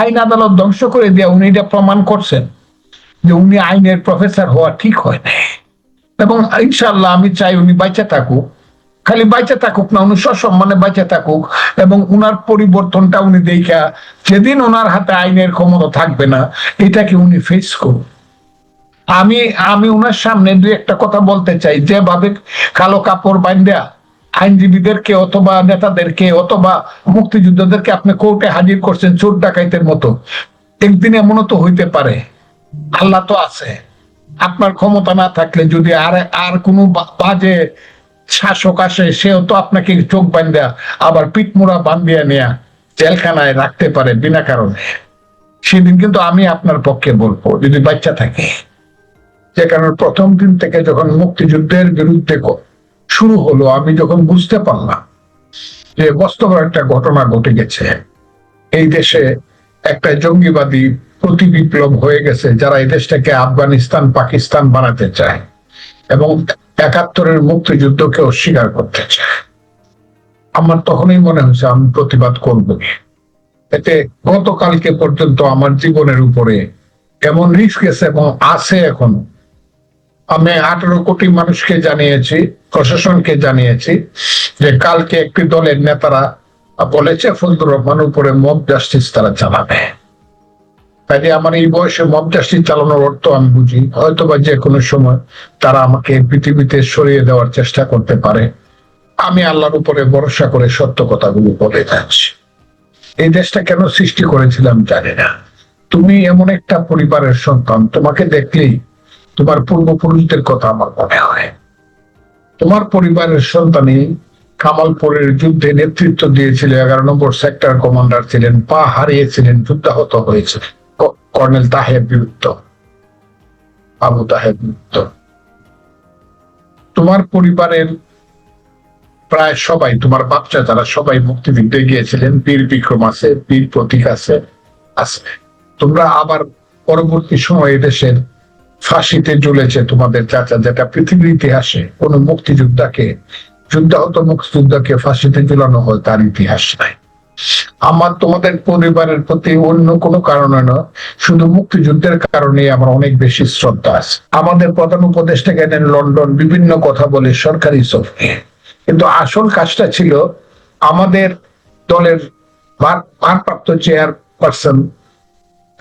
আইন আদালত ধ্বংস করে দিয়ে, উনি এটা প্রমাণ করছেন যে উনি আইনের প্রফেসর হওয়া ঠিক হয় না এবং ইনশাল্লাহ আমি চাই উনি বাইচা থাকুক, খালি বাইচা থাকুক না, উনি সসম্মানে বাইচা থাকুক এবং উনার পরিবর্তনটা উনি দেখা যেদিন ওনার হাতে আইনের ক্ষমতা থাকবে না, এটাকে উনি ফেস করুন আমি আমি ওনার সামনে দুই একটা কথা বলতে চাই, যেভাবে কালো কাপড় বান্ধা আইনজীবীদেরকে অথবা নেতাদেরকে অথবা মুক্তিযোদ্ধাদেরকে আপনি কোর্টে হাজির করছেন চোর ডাকাইতের মতো। একদিন এমনও তো হইতে পারে। আল্লাহ তো আছে। আপনার ক্ষমতা না থাকলে যদি আর আর কোনো বাজে শাসক আসে, সেও তো আপনাকে চোখ বান্ধা আবার পিঠমুড়া বান্ধিয়া নেয়া জেলখানায় রাখতে পারে বিনা কারণে। সেদিন কিন্তু আমি আপনার পক্ষে বলব, যদি বাচ্চা থাকে। যে কারণে প্রথম দিন থেকে যখন মুক্তিযুদ্ধের বিরুদ্ধে শুরু হলো, আমি যখন বুঝতে পারলাম যে বাস্তব একটা ঘটনা ঘটে গেছে, এই দেশে একটা জঙ্গিবাদী প্রতি বিপ্লব হয়ে গেছে যারা এই দেশটাকে আফগানিস্তান, পাকিস্তান বানাতে চায় এবং একাত্তরের মুক্তিযুদ্ধকে অস্বীকার করতে চায়। আমার তখনই মনে হয়েছে, আমি প্রতিবাদ করব এতে গতকালকে পর্যন্ত আমার জীবনের উপরে এমন রিস্ক গেছে এবং আছে এখন। আমি আঠারো কোটি মানুষকে জানিয়েছি প্রশাসনকে জানিয়েছি যে কালকে একটি দলের নেতারা বলেছে ফজলুর রহমান উপরে মব জাস্টিস তারা চালাবে। কাজে আমার এই বয়সে মব জাস্টিস চালানোর অর্থ আমি বুঝি। হয়তো বা যে কোনো সময় তারা আমাকে পৃথিবীতে সরিয়ে দেওয়ার চেষ্টা করতে পারে। আমি আল্লাহর উপরে ভরসা করে সত্য কথাগুলো বলে যাচ্ছি। এই দেশটা কেন সৃষ্টি করেছিলাম জানি না। তুমি এমন একটা পরিবারের সন্তান, তোমাকে দেখলেই তোমার পূর্বপুরুষদের কথা আমার মনে হয়। তোমার পরিবারের সন্তানই কামালপুরের যুদ্ধে নেতৃত্ব দিয়েছিল, এগারো নম্বর সেক্টর কমান্ডার ছিলেন, পা হারিয়েছিলেন, যুদ্ধাহত হয়েছে। কর্নেল তাহেব বিরুদ্ধ, আবু তাহের বিরুদ্ধ। তোমার পরিবারের প্রায় সবাই, তোমার বাচ্চা যারা সবাই মুক্তিযুদ্ধে গিয়েছিলেন, বীর বিক্রম আছে, বীর প্রতীক আছে আছে। তোমরা আবার পরবর্তী সময়ে দেশের ফাঁসিতে ঝুলেছে তোমাদের চাচা, যেটা পৃথিবীর ইতিহাসে কোন মুক্তিযোদ্ধাকে, যুদ্ধাহত মুক্তিযোদ্ধাকে ফাঁসিতে ঝুলানো হয়, তার ইতিহাস নাই। আমার তোমাদের পরিবারের প্রতি অন্য কোনো কারণে নয়, শুধু মুক্তিযুদ্ধের কারণে আমার অনেক বেশি শ্রদ্ধা আছে। আমাদের প্রধান উপদেষ্টা গেলেন লন্ডন, বিভিন্ন কথা বলে সরকারি সফরে। কিন্তু আসল কাজটা ছিল, আমাদের দলের ভার- ভারপ্রাপ্ত চেয়ারপারসন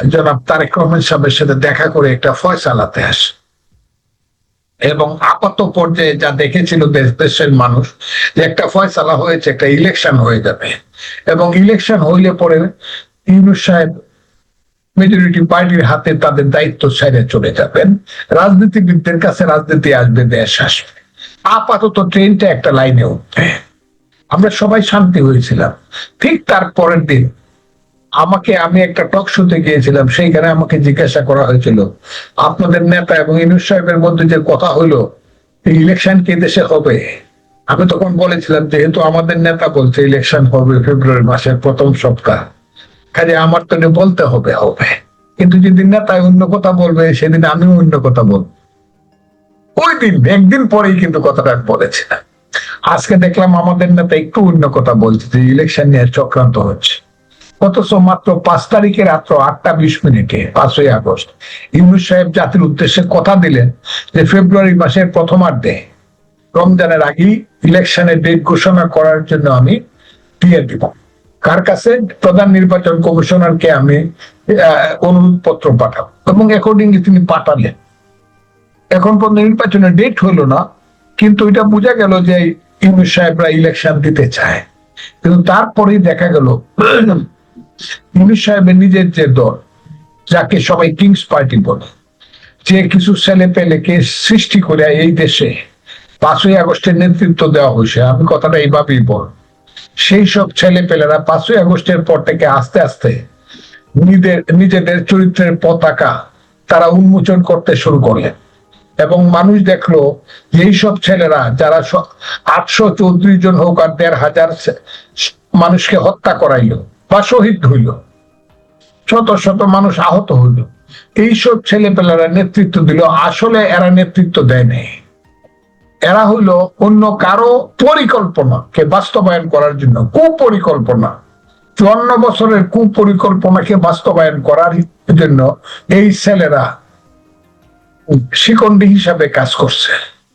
জনাব তারেক রহমান সাহেবের সাথে দেখা করে একটা ফয়সালাতে আসে। এবং আপাত পর্যায়ে যা দেখেছিল দেশ- দেশের মানুষ, যে একটা ফয়সালা হয়েছে, একটা ইলেকশন হয়ে যাবে। এবং ইলেকশন হইলে পরে ইউনুস সাহেব মেজরিটি পার্টির হাতে তাদের দায়িত্ব ছেড়ে চলে যাবেন। রাজনীতিবিদদের কাছে রাজনীতি আসবে, দেশ আসবে। আপাতত ট্রেনটা একটা লাইনে উঠবে। আমরা সবাই শান্তি হয়েছিলাম। ঠিক তার পরের দিন আমাকে, আমি একটা টক শোতে গিয়েছিলাম, সেইখানে আমাকে জিজ্ঞাসা করা হয়েছিল। আপনাদের নেতা এবং ইনুস সাহেবের মধ্যে যে কথা হলো ইলেকশন কি দেশে হবে? আমি তখন বলেছিলাম, যেহেতু আমাদের নেতা বলছে ইলেকশন হবে ফেব্রুয়ারি মাসের প্রথম সপ্তাহ কাজে আমার তো বলতে হবে হবে। কিন্তু যেদিন নেতায় অন্য কথা বলবে, সেদিন আমিও অন্য কথা বলব। ওই দিন, একদিন পরেই কিন্তু কথাটা আমি বলেছিলাম। আজকে দেখলাম আমাদের নেতা একটু অন্য কথা বলছে, যে ইলেকশন নিয়ে চক্রান্ত হচ্ছে। অথচ মাত্র পাঁচ তারিখে রাত্র আটটা বিশ মিনিটে, পাঁচই আগস্ট। ইউনুস সাহেব জাতির উদ্দেশ্যে কথা দিলেন যে ফেব্রুয়ারি মাসের প্রথমার্ধে, রমজানের আগেই ইলেকশনের ডেট ঘোষণা করার জন্য আমি দিয়ে দিব। কার কাছে? প্রধান নির্বাচন কমিশনারকে আমি অনুরোধ পত্র পাঠাবো। এবং অ্যাকর্ডিংলি তিনি পাঠালেন। এখন পর্যন্ত নির্বাচনের ডেট হলো না, কিন্তু এটা বোঝা গেল যে ইউনুস সাহেবরা ইলেকশন দিতে চায়। কিন্তু তারপরেই দেখা গেল ইউনুস সাহেবের নিজের যে দল, যাকে সবাই কিংস পার্টি বলে, যে কিছু ছেলে পেলেকে সৃষ্টি করে এই দেশে পাঁচই আগস্টের নেতৃত্ব দেওয়া হয়েছে। আমি কথাটা এইভাবেই বল সেই সব ছেলে পেলেরা পাঁচই আগস্টের পর থেকে আস্তে আস্তে নিজেদের নিজেদের চরিত্রের পতাকা তারা উন্মোচন করতে শুরু করলেন এবং মানুষ দেখল এইসব ছেলেরা যারা আটশো চৌত্রিশ জন হোক আর দেড় হাজার মানুষকে হত্যা করাইলো বা শহীদ হইল। শত শত মানুষ আহত হইল। এইসব ছেলেপেলেরা নেতৃত্ব দিল, আসলে এরা নেতৃত্ব দেয় নাই। এরা হইল অন্য কারও পরিকল্পনাকে বাস্তবায়ন করার জন্য, কুপরিকল্পনা। চুয়ান্ন বছরের কুপরিকল্পনাকে বাস্তবায়ন করার জন্য এই ছেলেরা শিকন্ডি হিসাবে কাজ করছে।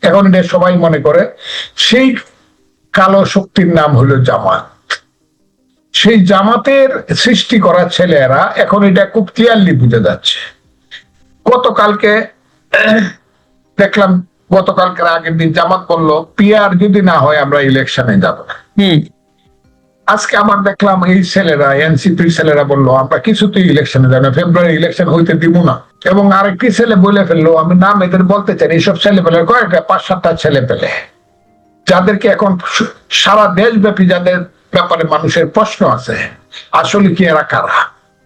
এখন এটা সবাই মনে করে, সেই কালো শক্তির নাম হলো জামাত। সেই জামাতের সৃষ্টি করা ছেলেরা এখন এটা খুব ক্লিয়ারলি বুঝে যাচ্ছে। গতকালকে দেখলাম গতকালকের আগের দিন জামাত বলল পিআর যদি না হয় আমরা ইলেকশনে যাব আজকে আমার দেখলাম এই ছেলেরা এনসিপি ছেলেরা বলল আমরা কিছুতেই ইলেকশনে যাব না ফেব্রুয়ারি ইলেকশন হইতে দিব না। এবং আরেকটি ছেলে বলে ফেলল আমি নাম এদের বলতে চাই এইসব ছেলে পেলে কয়েকটা পাঁচ সাতটা ছেলে পেলে যাদেরকে এখন সারা দেশব্যাপী যাদের ব্যাপারে মানুষের প্রশ্ন আছে, আসলে কি এরা কারা?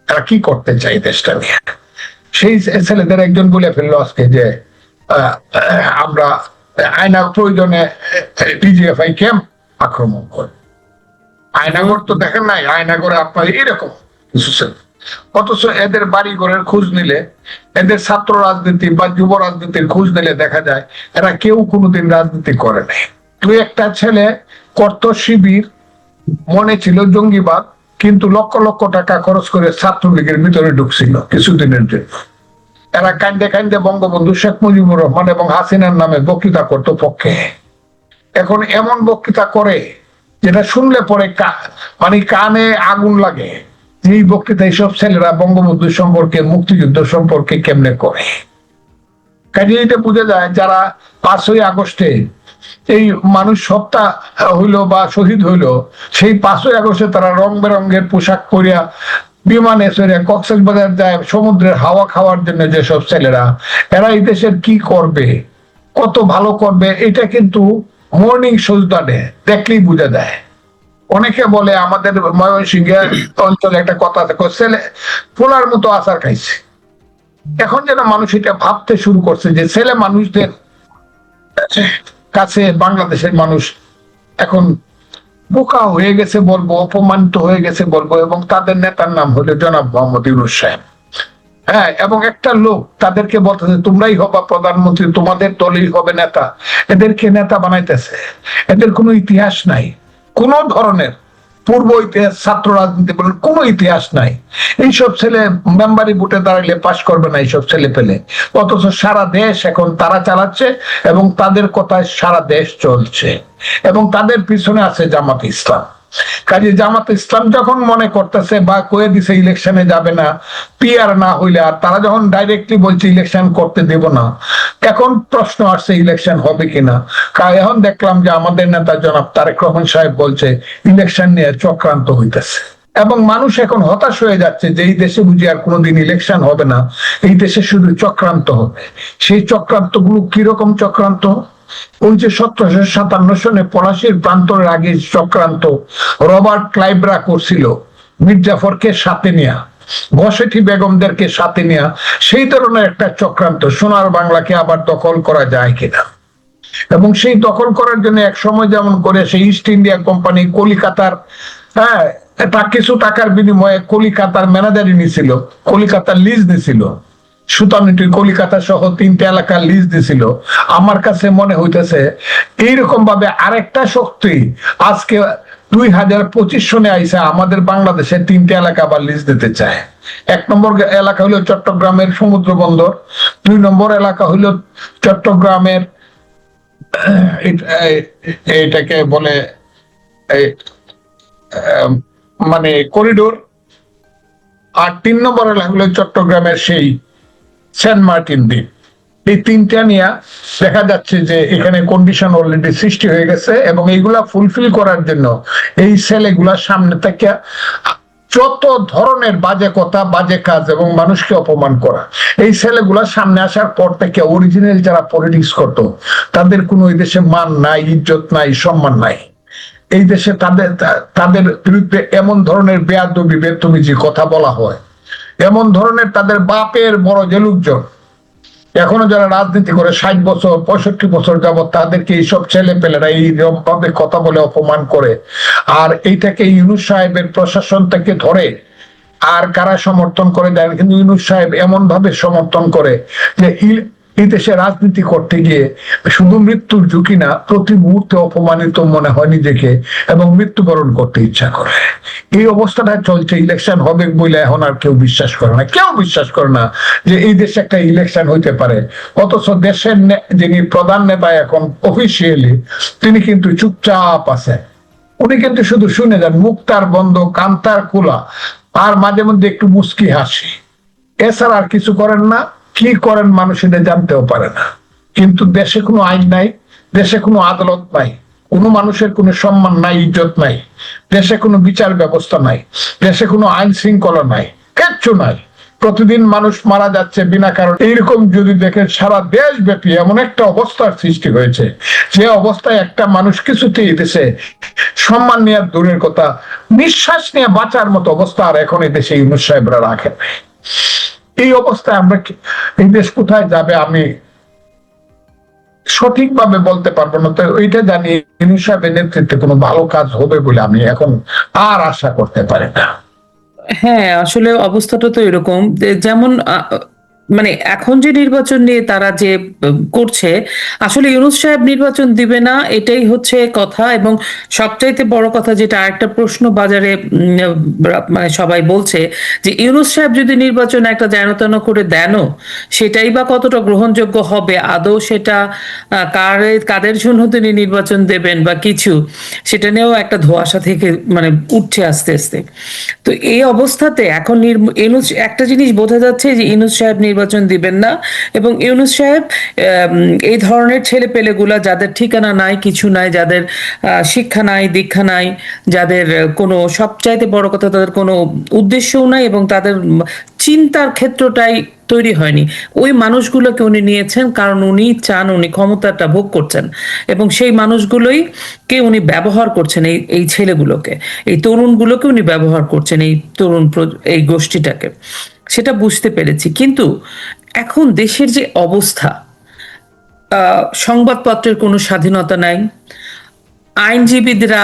এরা কি করতে চাই দেশটা নিয়ে? সেই ছেলেদের একজন বলে ফেলল আজকে যে আমরা আয়না প্রয়োজনে ডিজিএফআই ক্যাম্প আক্রমণ করি। আয়নাগর তো দেখেন নাই, আয়নাগরে আপনার এরকম। অথচ এদের বাড়ি ঘরের খোঁজ নিলে, এদের ছাত্র রাজনীতি বা যুব রাজনীতির খোঁজ নিলে দেখা যায়, এরা কেউ কোনোদিন রাজনীতি করে নাই। দুই একটা ছেলে কর্ত শিবির মনে ছিল জঙ্গিবাদ, কিন্তু লক্ষ লক্ষ টাকা খরচ করে ছাত্রলীগের ভিতরে ঢুকছিল কিছুদিনের জন্য। এরা কান্দে কান্দে বঙ্গবন্ধু শেখ মুজিবুর রহমান এবং হাসিনার নামে বক্তৃতা করতো পক্ষে। এখন এমন বক্তৃতা করে যেটা শুনলে পরে মানে কানে আগুন লাগে এই বক্তৃতা এইসব ছেলেরা বঙ্গবন্ধু সম্পর্কে, মুক্তিযুদ্ধ সম্পর্কে কেমনে করে? কাজে এটা বোঝা যায় যারা পাঁচই আগস্টে এই মানুষ সপ্তাহ হইল বা শহীদ হইল, সেই পাঁচই আগস্টে তারা রং বেরঙ্গের পোশাক পরিয়া বিমানে চড়ে কক্সবাজার যায় সমুদ্রের হাওয়া খাওয়ার জন্য যেসব ছেলেরা, এরা এই দেশের কি করবে? কত ভালো করবে? এটা কিন্তু মর্নিং সজদানে দেখলেই বোঝা যায়। অনেকে বলে আমাদের ময়মনসিংহের অঞ্চলে একটা কথা থাকে ছেলে, পোলার মতো আচার খাইছে। এখন যেন মানুষ এটা ভাবতে শুরু করছে যে ছেলে মানুষদের কাছে বাংলাদেশের মানুষ এখন বোকা হয়ে গেছে বলব, অপমানিত হয়ে গেছে বলব, এবং তাদের নেতার নাম হলো জনাব মোহাম্মদ ইউনুস সাহেব। হ্যাঁ এবং একটা লোক তাদেরকে বলতেছে, তোমরাই হবা প্রধানমন্ত্রী, তোমাদের দলই হবে নেতা। এদেরকে নেতা বানাইতেছে। এদের কোনো ইতিহাস নাই। কোন ধরনের পূর্ব ইতিহাস, ছাত্র রাজনীতি বলেন, কোনো ইতিহাস নাই। এইসব ছেলে মেম্বারি বুটে দাঁড়াইলে পাশ করবে না এইসব ছেলে পেলে। অথচ সারা দেশ এখন তারা চালাচ্ছে এবং তাদের কথায় সারা দেশ চলছে। এবং তাদের পিছনে আছে জামাত ইসলাম। কাজে জামাত ইসলাম যখন মনে করতেছে বা কয়ে দিছে ইলেকশনে যাবে না পিআর না হইলে আর তারা যখন ডাইরেক্টলি বলছে ইলেকশন করতে দেব না, এখন প্রশ্ন আসছে ইলেকশন হবে কিনা? কারণ এখন দেখলাম যে আমাদের নেতা জনাব তারেক রহমান সাহেব বলছে ইলেকশন নিয়ে চক্রান্ত হইতেছে। এবং মানুষ এখন হতাশ হয়ে যাচ্ছে যে এই দেশে বুঝি আর কোনোদিন ইলেকশন হবে না, এই দেশে শুধু চক্রান্ত হবে। সেই চক্রান্তগুলো কীরকম চক্রান্ত? ওই সতেরোশো সাতান্ন সনে পলাশির প্রান্তরের আগে চক্রান্ত রবার্ট ক্লাইবরা করছিল মির্জাফরকে সাথে নেয়া ঘসেঠি বেগমদেরকে সাথে নেয়া, সেই ধরনের একটা চক্রান্ত সোনার বাংলাকে আবার দখল করা যায় কিনা। এবং সেই দখল করার জন্য এক সময় যেমন করে সেই ইস্ট ইন্ডিয়া কোম্পানি কলিকাতার হ্যাঁ কিছু টাকার বিনিময়ে কলিকাতার ম্যানেজারই নিছিল, কলিকাতার লিজ নিছিল। সুতানুটি কলিকাতা সহ তিনটে এলাকার লিজ দিছিল। আমার কাছে মনে হইতেছে, এইরকম ভাবে আরেকটা শক্তি আজকে দুই হাজার পঁচিশ সনে আইসা আমাদের বাংলাদেশে তিনটে এলাকা আবার লিজ দিতে চায়। এক নম্বর এলাকা হলো চট্টগ্রামের সমুদ্র বন্দর, দুই নম্বর এলাকা হলো চট্টগ্রামের এটাকে বলে মানে করিডোর, আর তিন নম্বর এলাকা হলো চট্টগ্রামের সেই সেন্ট মার্টিন দ্বীপ। এই তিনটা নিয়ে দেখা যাচ্ছে যে এখানে কন্ডিশন অলরেডি সৃষ্টি হয়ে গেছে এবং এইগুলা ফুলফিল করার জন্য এই ছেলেগুলা সামনে থেকে যত ধরনের বাজে কথা, বাজে কাজ এবং মানুষকে অপমান করা, এই ছেলেগুলা সামনে আসার পর থেকে অরিজিনাল যারা পলিটিক্স করতো, তাদের কোনো এই দেশে মান নাই, ইজ্জত নাই, সম্মান নাই। এই দেশে তাদের তাদের বিরুদ্ধে এমন ধরনের বেয়াদবি, বেতমিজি কথা বলা হয়। এমন ধরনের তাদের বাপের বড় যে লোকজন এখনও যারা রাজনীতি করে, ষাট বছর, পঁয়ষট্টি বছর যাবত তাদেরকে এইসব ছেলে পেলেরা এই ভাবে কথা বলে অপমান করে। আর এইটাকে ইউনুস সাহেবের প্রশাসন থেকে ধরে আর কারা সমর্থন করে দেন কিন্তু ইউনুস সাহেব এমন ভাবে সমর্থন করে যে এই দেশে রাজনীতি করতে গিয়ে শুধু মৃত্যুর ঝুঁকি না, প্রতি মুহূর্তে অপমানিত মনে হয় নিজেকে এবং মৃত্যুবরণ করতে ইচ্ছা করে। এই অবস্থাটা চলছে ইলেকশন হবে বলে এখন আর কেউ বিশ্বাস করে না। কেউ বিশ্বাস করে না যে এই দেশে একটা ইলেকশন হইতে পারে। অথচ দেশের যিনি প্রধান নেতা এখন অফিসিয়ালি তিনি কিন্তু চুপচাপ আছেন। উনি কিন্তু শুধু শুনে যান, মুখ তার বন্ধ, কান তার খোলা, আর মাঝে মধ্যে একটু মুস্কি হাসি। এছাড়া আর কিছু করেন না। কি করেন মানুষ এটা জানতেও পারে না। কিন্তু দেশে কোনো আইন নাই, দেশে কোনো আদালত নাই, কোনো মানুষের কোনো সম্মান নাই, ইজ্জত নাই, দেশে কোনো বিচার ব্যবস্থা নাই, দেশে কোনো আইন শৃঙ্খলা নাই, কিচ্ছু নাই। প্রতিদিন মানুষ মারা যাচ্ছে বিনা কারণ। এইরকম যদি দেখেন, সারা দেশ ব্যাপী এমন একটা অবস্থার সৃষ্টি হয়েছে, যে অবস্থায় একটা মানুষ কিছুতেই দেশে সম্মান নেওয়ার দূরের কথা, নিঃশ্বাস নিয়ে বাঁচার মতো অবস্থা আর এখন এই দেশে ইউনুস সাহেবরা রাখেন। এই অবস্থায় আমরা এই দেশ কোথায় যাবে আমি সঠিকভাবে বলতে পারব না। তো ওইটা জানি সাহেবের নেতৃত্বে কোনো ভালো কাজ হবে বলে আমি এখন আর আশা করতে পারি না। হ্যাঁ আসলে অবস্থাটা তো এরকম। যেমন মানে এখন যে নির্বাচন নিয়ে তারা যে করছে, আসলে ইউনুস সাহেব নির্বাচন দিবে না, এটাই হচ্ছে কথা এবং সবচাইতে বড় কথা যেটা আরেকটা প্রশ্ন বাজারে মানে সবাই বলছে যে, ইউনুস সাহেব যদি নির্বাচন একটা যেন করে দেনও, সেটাই বা কতটা গ্রহণযোগ্য হবে? আদৌ সেটা কারে, কাদের জন্য তিনি নির্বাচন দেবেন বা কিছু, সেটা নিয়েও একটা ধোঁয়াশা থেকে মানে উঠছে আস্তে আস্তে। তো এই অবস্থাতে এখন ইউনুস, একটা জিনিস বোঝা যাচ্ছে যে, ইউনুস সাহেব নির্বাচন দিবেন না। এবং ইউনুস সাহেব এই ধরনের ছেলে পেলেগুলা যাদের ঠিকানা নাই, কিছু নাই, যাদের শিক্ষা নাই, দীক্ষা নাই, যাদের কোনো সবচাইতে বড় কথা তাদের কোনো উদ্দেশ্যও নাই এবং তাদের চিন্তার ক্ষেত্রটাই তৈরি হয়নি। ওই মানুষগুলোকে উনি নিয়েছেন কারণ উনি চান, উনি ক্ষমতাটা ভোগ করছেন। এবং সেই মানুষগুলোই কে উনি ব্যবহার করছেন এই এই ছেলেগুলোকে। এই তরুণগুলোকে উনি ব্যবহার করছেন এই তরুণ এই গোষ্ঠীটাকে। সেটা বুঝতে পেরেছি। কিন্তু এখন দেশের যে অবস্থা সংবাদপত্রের কোনো স্বাধীনতা নাই আইনজীবীরা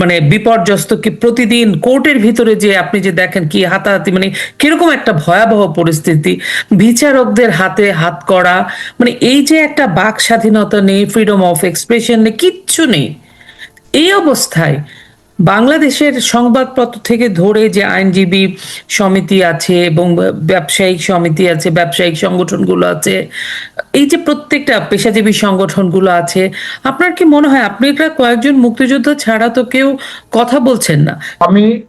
মানে বিপর্যস্ত কি প্রতিদিন কোর্টের ভিতরে যে আপনি যে দেখেন কি হাতাহাতি মানে কীরকম একটা ভয়াবহ পরিস্থিতি, বিচারকদের হাতে হাত করা মানে এই যে একটা বাক স্বাধীনতা নেই ফ্রিডম অফ এক্সপ্রেশন নেই, কিচ্ছু নেই। এই অবস্থায় বাংলাদেশের সংবাদপত্র থেকে ধরে যে আইনজীবী সমিতি আছে এবং ব্যবসায়িক সমিতি আছে ব্যবসায়িক সংগঠনগুলো আছে এই যে প্রত্যেকটা পেশাজীবী সংগঠনগুলো আছে আপনার কি মনে হয় আপনি একটা কয়েকজন মুক্তিযোদ্ধা ছাড়া তো কেউ কথা বলছেন না? আমি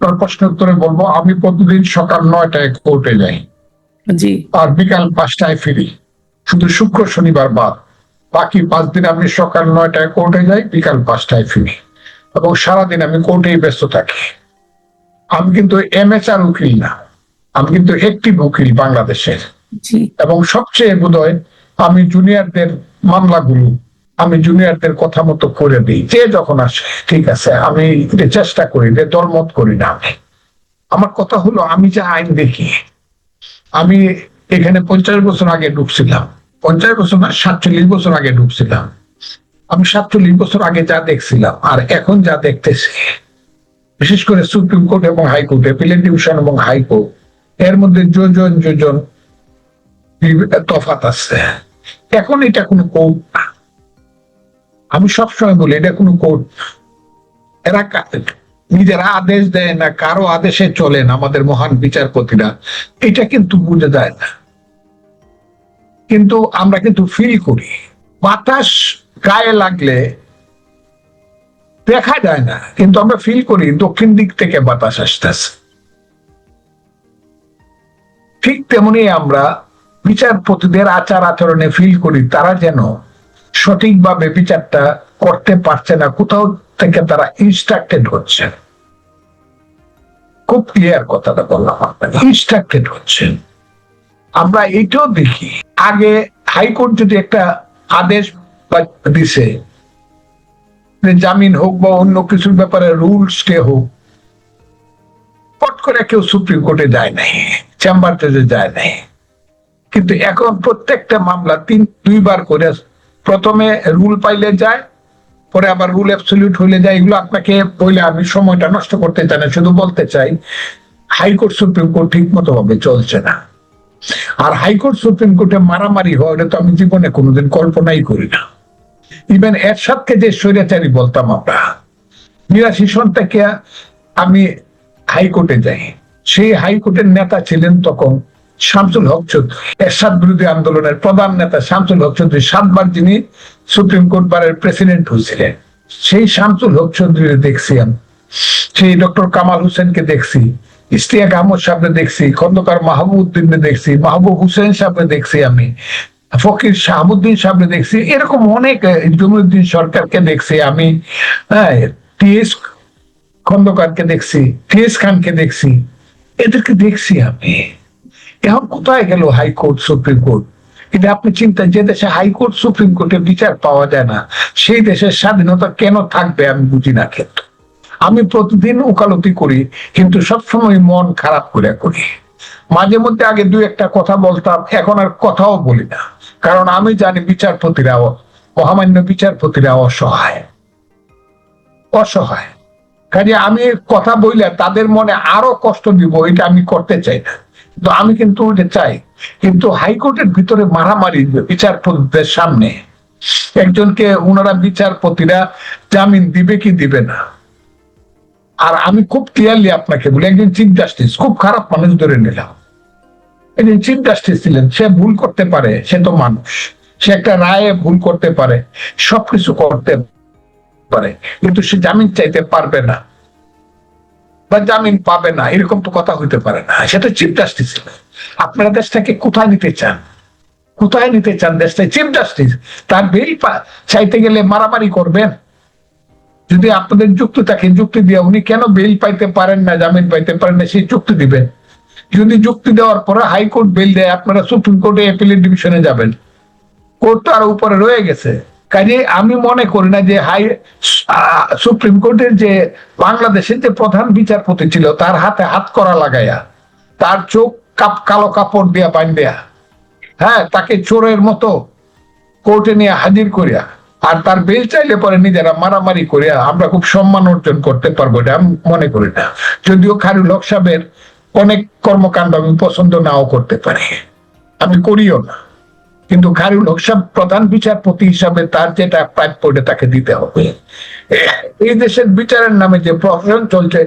তোর প্রশ্ন উত্তরে বলব আমি প্রতিদিন সকাল নয়টায় কোর্টে যাই। জি। আর বিকাল পাঁচটায় ফিরি। শুধু শুক্র শনিবার বাদ। বাকি পাঁচ দিন আমি সকাল নয়টায় কোর্টে যাই বিকাল পাঁচটায় ফিরি। এবং সারাদিন আমি কোর্টেই ব্যস্ত থাকি। আমি কিন্তু এমএচআর উকিল না। আমি কিন্তু একটি উকিল বাংলাদেশের। এবং সবচেয়ে বোধহয় আমি জুনিয়রদের মামলাগুলো আমি জুনিয়রদের কথা মতো করে দিই। যে যখন আসে ঠিক আছে আমি চেষ্টা করি যে দলমত করি না আমি। আমার কথা হলো আমি যে আইন দেখি আমি এখানে পঞ্চাশ বছর আগে ঢুকছিলাম। পঞ্চাশ বছর না সাতচল্লিশ বছর আগে ঢুকছিলাম। আমি সাতচল্লিশ বছর আগে যা দেখছিলাম আর এখন যা দেখতেছি, বিশেষ করে সুপ্রিম কোর্ট এবং হাইকোর্ট এপিলেট ডিভিশন এবং হাইকোর্ট, এর মধ্যে যোজন যোজন তফাত আছে। এখন এটা কোনো কোর্ট না। আমি সবসময় বলি, এটা কোনো কোর্ট এরা নিজেরা আদেশ দেয় না, কারও আদেশে চলেন আমাদের মহান বিচারপতিরা। এটা কিন্তু বুঝে যায় না। কিন্তু আমরা কিন্তু ফিল করি। বাতাস গায়ে লাগলে দেখা যায় না। কিন্তু আমরা ফিল করি, দক্ষিণ দিক থেকে বাতাস আসতেছে। ঠিক তেমনি আমরা বিচারপতিদের আচার আচরণে ফিল করি, তারা যেন সঠিকভাবে বিচারটা করতে পারছে না, কোথাও থেকে তারা ইনস্ট্রাক্টেড হচ্ছে। খুব ক্লিয়ার কথাটা বললাম ইনস্ট্রাক্টেড হচ্ছেন আমরা এটাও দেখি। আগে হাইকোর্ট যদি একটা আদেশ দিছে। জামিন হোক বা অন্য কিছুর ব্যাপারে রুল স্টে হোক পট করে কেউ সুপ্রিম কোর্টে যায় নাই চেম্বার জজে যায় নাই। কিন্তু এখন প্রত্যেকটা মামলা তিন, দুইবার করে প্রথমে রুল পাইলে যায়, পরে আবার রুল অ্যাবসলিউট হইলে যায়। এগুলো আপনাকে বলে আমি সময়টা নষ্ট করতে চাই না, শুধু বলতে চাই, হাইকোর্ট, সুপ্রিম কোর্ট ঠিক মতো ভাবে চলছে না। আর হাইকোর্ট, সুপ্রিম কোর্টে মারামারি হয় তো আমি জীবনে কোনোদিন কল্পনাই করি না। ইভেন এরশাদকে যে স্বৈরাচারী বলতাম আমরা বিরাশি সন থেকে আমি হাইকোর্টে যাই। সেই হাইকোর্টের নেতা ছিলেন তখন শামসুল হক চৌধুরী। এরশাদ বিরোধী আন্দোলনের প্রধান নেতা শামসুল হক চৌধুরী সাতবার যিনি সুপ্রিম কোর্ট বারের প্রেসিডেন্ট হয়েছিলেন, সেই শামসুল হক চৌধুরী দেখছি আমি। সেই ডক্টর কামাল হোসেনকে দেখছি ইস্তিয়াক আহমদ সাহেবকে দেখছি, খন্দকার মাহবুবউদ্দিনকে দেখছি, মাহবুব হুসেন সাহেবকে দেখছি আমি। ফকির শাহাবুদ্দিন সাহেবকে দেখছি, এরকম অনেক জমিউদ্দিন সরকারকে দেখছি আমি হ্যাঁ টিএস খন্দকারকে দেখছি, টিএস খানকে দেখছি, এদেরকে দেখছি আমি। এখন কোথায় গেল হাইকোর্ট, সুপ্রিম কোর্ট? কিন্তু আপনি চিন্তা যে দেশে হাইকোর্ট, সুপ্রিম কোর্টে বিচার পাওয়া যায় না, সেই দেশের স্বাধীনতা কেন থাকবে আমি বুঝি না কিন্তু। আমি প্রতিদিন ওকালতি করি, কিন্তু সবসময় মন খারাপ করে করি। মাঝে মধ্যে আগে দু একটা কথা বলতাম, এখন আর কথাও বলি না। কারণ আমি জানি বিচারপতিরাও মহামান্য বিচারপতিরা অসহায়। অসহায়। কাজে আমি কথা বললে তাদের মনে আরও কষ্ট দিব, এটা আমি করতে চাই না। তো আমি কিন্তু ওইটা চাই। কিন্তু হাইকোর্টের ভিতরে মারামারি বিচারপতিদের সামনে একজনকে ওনারা বিচারপতিরা জামিন দিবে কি দিবে না? আর আমি খুব ক্লিয়ারলি আপনাকে বলি, একজন চিফ জাস্টিস খুব খারাপ মানুষ ধরে নিলাম। চিফ জাস্টিস ছিলেন। সে ভুল করতে পারে, সে তো মানুষ। সে একটা রায়ে ভুল করতে পারে, সবকিছু করতে পারে, কিন্তু সে জামিন চাইতে পারবে না। বা জামিন পাবে না, এরকম তো কথা হইতে পারে না। সেটা চিফ জাস্টিস আপনারা দেশটাকে কোথায় নিতে চান? কোথায় নিতে চান দেশটা? চিফ জাস্টিস তার বেল চাইতে গেলে মারামারি করবেন। যদি আপনাদের যুক্তি থাকে, যুক্তি দিয়ে উনি কেন বেল পাইতে পারেন না, জামিন পাইতে পারেন না, সেই যুক্তি দিবেন। যদি যুক্তি দেওয়ার পরে হাইকোর্ট বেল দেয়, আপনারা সুপ্রিম কোর্টে অ্যাপিলেট ডিভিশনে যাবেন। কোর্ট তো আর উপরে রয়ে গেছে। কাজে আমি মনে করি না যে হাই সুপ্রিম কোর্টের যে বাংলাদেশের যে প্রধান বিচারপতি ছিল, তার হাতে হাত করা লাগাইয়া তার চোখ কাপ, কালো কাপড় দিয়া বান্ধিয়া হ্যাঁ তাকে চোরের মতো কোর্টে নিয়ে হাজির করিয়া, আর তার বেল চাইলে পরে নিজেরা মারামারি করিয়া আমরা খুব সম্মান অর্জন করতে পারব এটা আমি মনে করি না। যদিও খারুল হক অনেক কর্মকাণ্ড আমি পছন্দ নাও করতে পারি। আমি করিও না। কিন্তু খারুল হক সাহেব প্রধান বিচারপতি হিসাবে তার যেটা প্রাপ্য ওটা তাকে দিতে হবে। এই দেশের বিচারের নামে যে প্রহসন চলছে,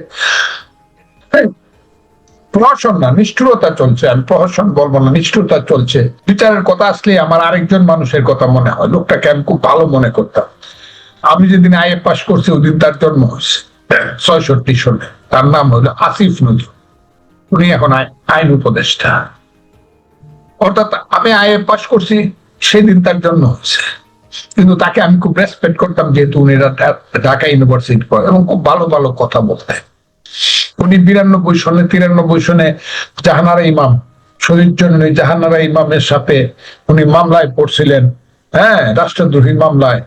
প্রহসন না, নিষ্ঠুরতা চলছে। আমি প্রহসন বলব না, নিষ্ঠুরতা চলছে। বিচারের কথা আসলে আমার আরেকজন মানুষের কথা মনে হয়। লোকটাকে আমি খুব ভালো মনে করতাম। আমি যেদিন আইএ পাস করছি ওই দিন তার জন্ম হয়েছে। ছয়ষট্টি সনে তার নাম হলো আসিফ নজরুল। উনি এখন আই- আইন উপদেষ্টা। অর্থাৎ আমি আইএ পাশ করছি, সেদিন তার জন্য হয়েছে। কিন্তু তাকে আমি খুব রেসপেক্ট করতাম, যেহেতু উনি ঢাকা ইউনিভার্সিটি পড়ে, এবং খুব ভালো ভালো কথা বলতেন। উনি বিরানব্বই সনে, তিরানব্বই সনে জাহানারা ইমাম, শহীদ জন্য জাহানারা ইমামের সাথে উনি মামলায় পড়ছিলেন। হ্যাঁ রাষ্ট্রদ্রোহী মামলায়।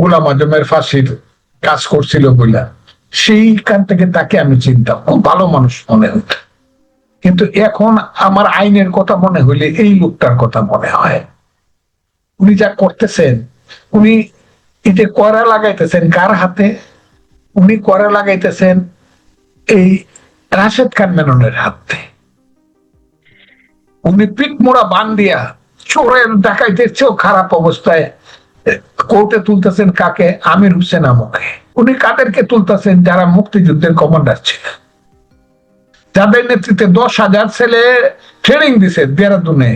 গুলাম আজমের ফাঁসির কাজ করছিল বইলা। সেইখান থেকে তাকে আমি চিনতাম। খুব ভালো মানুষ মনে হতো। কিন্তু এখন আমার আইনের কথা মনে হইলে এই লোকটার কথা মনে হয়। উনি যা করতেছেন, উনি এই যে করা লাগাইতেছেন কার হাতে, উনি করা লাগাইতেছেন এই রাশেদ খান মেননের হাতে। উনি পিঠ মোড়া বান দিয়া চোরের ডাকাইতের চেয়েও খারাপ অবস্থায় কোর্টে তুলতেছেন কাকে? আমির হোসেন আমকে। উনি কাদেরকে তুলতেছেন? যারা মুক্তিযুদ্ধের কমান্ডার ছিলেন। যাদের নেতৃত্বে দশ হাজার ছেলে ট্রেনিং দিছে দেরাদুনে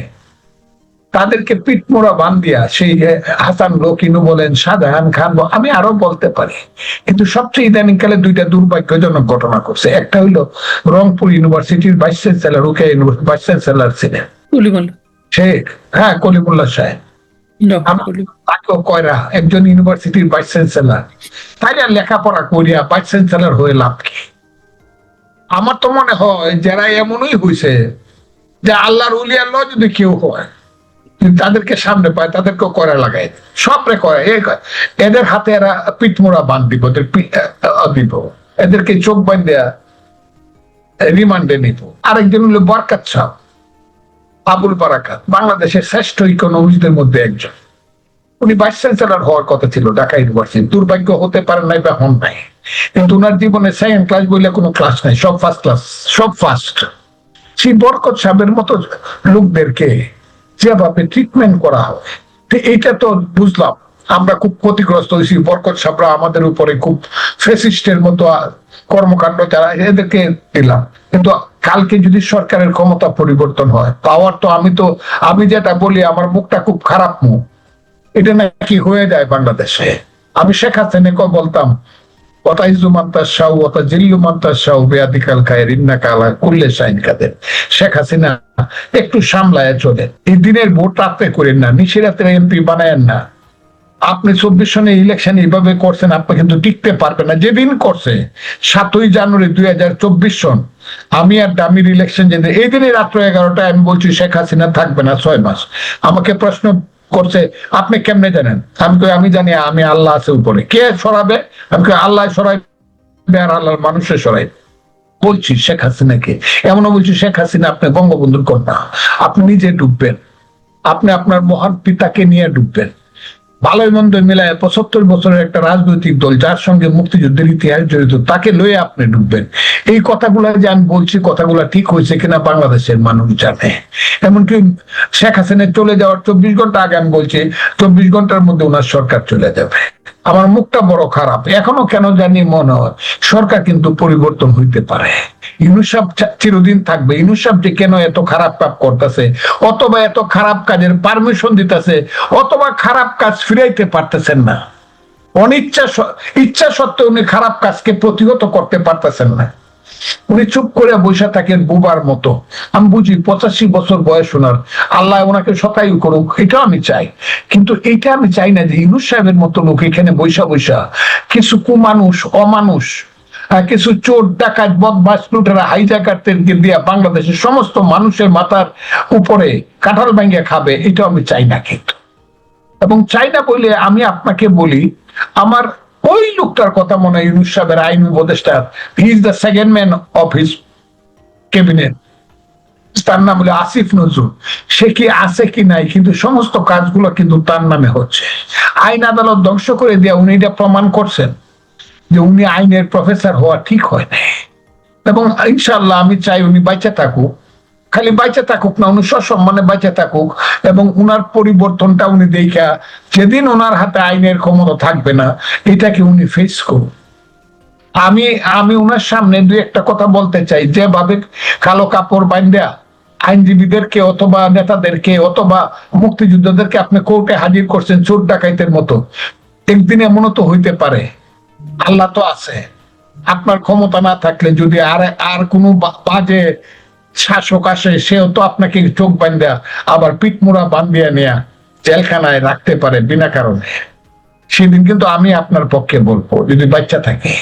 তাদেরকে পিঠ মোড়া বান দিয়া সেই হাসান রকিনু বলেন শাহজাহান খান আমি আরও বলতে পারি। কিন্তু সবচেয়ে ইদানিংকালে দুইটা দুর্ভাগ্যজনক ঘটনা করছে একটা হইল রংপুর ইউনিভার্সিটির vice chancellor Rokeya university vice chancellor ছিলেন। সে হ্যাঁ কলিমুল্লাহ সাহেব। তাকেও কয়রা একজন ইউনিভার্সিটির ভাইস চ্যান্সেলর। তাই আর লেখাপড়া করিয়া ভাইস চ্যান্সেলর হয়ে লাভ কি? আমার তো মনে হয় যারা এমনই হয়েছে যে আল্লাহর উলিয়ার ল যদি কেউ হয় তাদেরকে সামনে পায়, তাদেরকেও করে লাগায়। সব রে করে এদের হাতে এরা পিঠমোড়া বান দিব ওদের দিব। এদেরকে চোখ বান দেয়া রিমান্ডে নিব। আরেকজন হলো বরকাত সাহ, আবুল বারাকাত, বাংলাদেশের শ্রেষ্ঠ ইকোনমিস্টদের মধ্যে একজন। উনি ভাইস চ্যান্সেলর হওয়ার কথা ছিল ঢাকা ইউনিভার্সিটি, দুর্ভাগ্য হতে পারেন নাই বা হন নাই। কিন্তু ওনার জীবনে সেকেন্ড ক্লাস বলে কোনো ক্লাস নাই, সব ফার্স্ট ক্লাস সব ফার্স্ট সেই বরকত সাহেবের মতো লোকদেরকে যেভাবে ট্রিটমেন্ট করা হয় এইটা তো বুঝলাম। আমরা খুব ক্ষতিগ্রস্ত হয়েছি, বরকত সাহেবরা আমাদের উপরে খুব ফেসিস্টের মতো কর্মকাণ্ড তারা এদেরকে দিলাম। কিন্তু কালকে যদি সরকারের ক্ষমতা পরিবর্তন হয় পাওয়ার তো আমি তো, আমি যেটা বলি, আমার মুখটা খুব খারাপ মুখ। এটা নাকি হয়ে যায় বাংলাদেশে। আমি শেখ হাসিনাকে বলতাম একটু সামলায় চলে এই দিনের ভোট রাত্রে করেন না এমপি বানায়েন না। আপনি চব্বিশ সনে ইলেকশন এইভাবে করছেন, আপনি কিন্তু টিকতে পারবেন না। যেদিন করছে, সাতই জানুয়ারি দুই হাজার চব্বিশ সন, আমি আর দামির ইলেকশন যেদিন এই দিনে রাত্র এগারোটায় আমি বলছি, শেখ হাসিনা থাকবে না ছয় মাস। আমাকে প্রশ্ন করছে আপনি কেমনে জানেন? আমি কই, আমি জানি আমি আল্লাহ আছে উপরে। কে সরাবে? আমি কই, আল্লাহ সরাইবে আর আল্লাহর মানুষে সরাইবে। বলছি শেখ হাসিনাকে। এমনও বলছি শেখ হাসিনা আপনি বঙ্গবন্ধুর কন্যা। আপনি নিজে ডুববেন। আপনি আপনার মহান পিতাকে নিয়ে ডুববেন। ভালোই মন্দ মিলায় পঁচাত্তর বছরের একটা রাজনৈতিক দল যার সঙ্গে মুক্তিযুদ্ধের ইতিহাস জড়িত, তাকে লয়ে আপনি ডুববেন এই কথাগুলো যে আমি বলছি, কথাগুলো ঠিক হয়েছে কিনা বাংলাদেশের মানুষ জানে। এমনকি শেখ হাসিনা চলে যাওয়ার চব্বিশ ঘণ্টা আগে আমি বলছি, চব্বিশ ঘণ্টার মধ্যে ওনার সরকার চলে যাবে। আমার মুখটা বড় খারাপ। এখনও কেন জানি মনে হয় সরকার কিন্তু পরিবর্তন হইতে পারে। ইনুসাব চিরদিন থাকবে। ইনুসাব যে কেন এত খারাপ কাজ করতেছে, অথবা এত খারাপ কাজের পারমিশন দিতেছে, অথবা খারাপ কাজ ফিরাইতে পারতেছেন না। অনিচ্ছা ইচ্ছা সত্ত্বেও উনি খারাপ কাজকে প্রতিহত করতে পারতেছেন না। উনি চুপ করে বসে থাকেন বুবার মতো। আমি বুঝি পঁচাশি বছর বয়স ওনার। আল্লাহ ওনাকে শতায়ু করুক এটাও আমি চাই। কিন্তু এইটা আমি চাই না যে ইনুস সাহেবের মতো লোক এখানে বৈশা বৈশা কিছু কুমানুষ, অমানুষ কিছু চোর, ডাকাত বদমাস লুটেরা হাইজাকারদেরকে দিয়া বাংলাদেশের সমস্ত মানুষের মাথার উপরে কাঁঠাল ভাঙ্গিয়া খাবে এটা আমি চাই না কিন্তু। এবং চাই না বলে আমি আপনাকে বলি, আমার ওই লোকটার কথা মনে হয় ইউনুস সাহেবের আইন উপদেষ্টা। He is the second man of his cabinet তার নাম হলো আসিফ নজরুল। সে কি আছে কি নাই, কিন্তু সমস্ত কাজগুলো কিন্তু তার নামে হচ্ছে। আইন আদালত ধ্বংস করে দেয়া উনি এটা প্রমাণ করছেন যে উনি আইনের প্রফেসর হওয়া ঠিক হয় নাই। এবং ইনশাল্লাহ আমি চাই উনি বাইচে থাকুক। খালি বাইচে থাকুক না, উনি সসম্মানে বাইচে থাকুক এবং উনার পরিবর্তনটা উনি দেখা যেদিন ওনার হাতে আইনের ক্ষমতা থাকবে না, এটাকে উনি ফেস করুন আমি আমি উনার সামনে দুই একটা কথা বলতে চাই, যেভাবে কালো কাপড় বান্ধা আইনজীবীদেরকে অথবা নেতাদেরকে অথবা মুক্তিযোদ্ধাদেরকে আপনি কোর্টে হাজির করছেন চোর ডাকাইতের মতো, একদিন এমনও তো হইতে পারে। আল্লাহ তো আছে। আপনার ক্ষমতা না থাকলে যদি আর আর কোনো বাজে শাসক আসে, সেও তো আপনাকে চোখ বান্ধা আবার পিঠমোড়া বান্ধিয়া নেয়া জেলখানায় রাখতে পারে বিনা কারণে। সেদিন কিন্তু আমি আপনার পক্ষে বলব, যদি বাচ্চা থাকে।